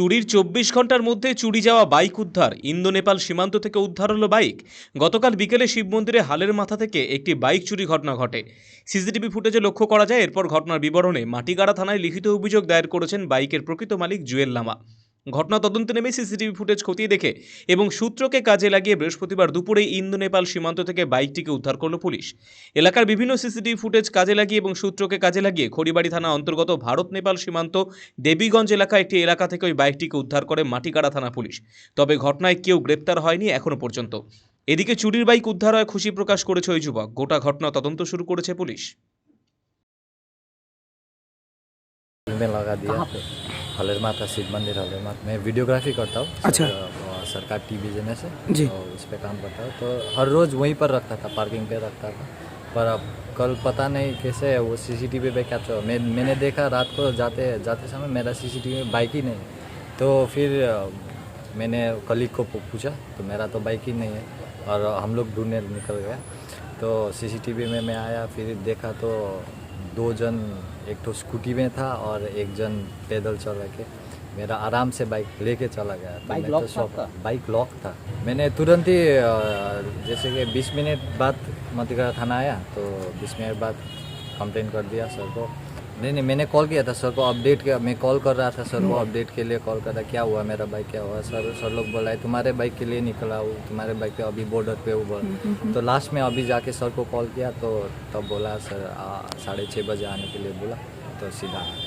চুরির চব্বিশ ঘণ্টার মধ্যে চুরি যাওয়া বাইক উদ্ধার। ইন্দো নেপাল সীমান্ত থেকে উদ্ধার হলো বাইক। গতকাল বিকেলে শিব মন্দিরে হালের মাথা থেকে একটি বাইক চুরি ঘটনা ঘটে। সিসিটিভি ফুটেজে লক্ষ্য করা যায়, এরপর ঘটনার বিবরণে মাটিগাড়া থানায় লিখিত অভিযোগ দায়ের করেছেন বাইকের প্রকৃত মালিক জুয়েল লামা। ঘটনা তদন্তে নেমে সিসিটিভি ফুটেজ খতিয়ে দেখে এবং সূত্রকে কাজে লাগিয়ে বৃহস্পতিবার দুপুরে ইন্দো নেপাল সীমান্ত থেকে বাইকটিকে উদ্ধার করল পুলিশ। এলাকার বিভিন্ন সিসিটিভি ফুটেজ কাজে লাগিয়ে এবং সূত্রকে কাজে লাগিয়ে খড়িবাড়ি থানা অন্তর্গত ভারত নেপাল সীমান্ত দেবীগঞ্জ এলাকা একটি এলাকা থেকে ওই বাইকটিকে উদ্ধার করে মাটিগাড়া থানা পুলিশ। তবে ঘটনায় কেউ গ্রেপ্তার হয়নি এখনও পর্যন্ত। এদিকে চুরির বাইক উদ্ধার হয় খুশি প্রকাশ করেছে ওই যুবক। গোটা ঘটনা তদন্ত শুরু করেছে পুলিশ। में लगा दिया हलेर माता शिव मंदिर हलेर माता मैं वीडियोग्राफी करता हूँ अच्छा। सर- सरकार टीवी जेने से जी। तो उस पर काम करता हूँ। तो हर रोज़ वहीं पर रखता था पार्किंग पे रखता था। पर अब कल पता नहीं कैसे वो सी सी सीसीटीवी पे कैप्चर मैं मैंने देखा रात को जाते जाते समय मेरा सी सी सीसीटीवी में बाइक ही नहीं। तो फिर मैंने कलीग को पूछा तो मेरा तो बाइक ही नहीं है और हम लोग ढूँढने निकल गया तो सीसीटीवी में मैं आया फिर देखा तो दो जन एक तो स्कूटी में था और एक जन पैदल चल के मेरा आराम से बाइक लेके चला गया। तो बाइक लॉक तो था बाइक लॉक था। मैंने तुरंत ही जैसे कि 20 मिनट बाद मतिका थाना आया तो 20 मिनट बाद कंप्लेन कर दिया सर को। नहीं नहीं मैंने कॉल किया था सर को अपडेट किया मैं कॉल कर रहा था सर को अपडेट के लिए कॉल कर रहा क्या हुआ मेरा बाइक क्या हुआ? सर सर लोग बोला है तुम्हारे बाइक के लिए निकला हूँ तुम्हारे बाइक पे अभी बॉर्डर पे हूँ बोल तो लास्ट में अभी जाके सर को कॉल किया तो तब बोला सर साढ़े छः बजे आने के लिए बोला। तो सीधा।